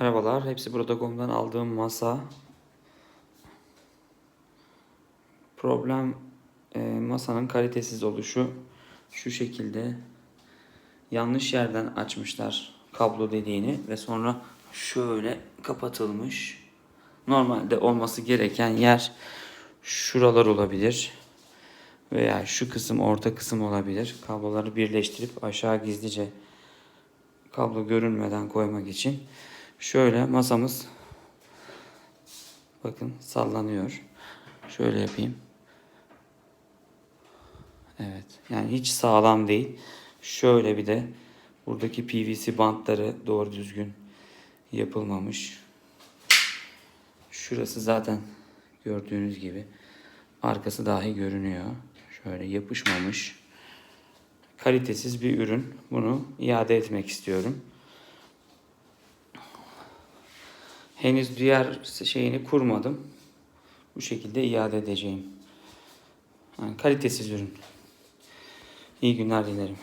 Merhabalar. Hepsi burada.com'dan aldığım masa. Problem e, masanın kalitesiz oluşu. Şu şekilde yanlış yerden açmışlar kablo deliğini ve sonra şöyle kapatılmış. Normalde olması gereken yer şuralar olabilir veya şu kısım orta kısım olabilir. Kabloları birleştirip aşağı gizlice kablo görünmeden koymak için şöyle masamız bakın sallanıyor. Şöyle yapayım. Evet. Yani hiç sağlam değil. Şöyle bir de buradaki PVC bantları doğru düzgün yapılmamış. Şurası zaten gördüğünüz gibi arkası dahi görünüyor. Şöyle yapışmamış. Kalitesiz bir ürün. Bunu iade etmek istiyorum. Henüz diğer şeyini kurmadım. Bu şekilde iade edeceğim. Yani kalitesiz ürün. İyi günler dilerim.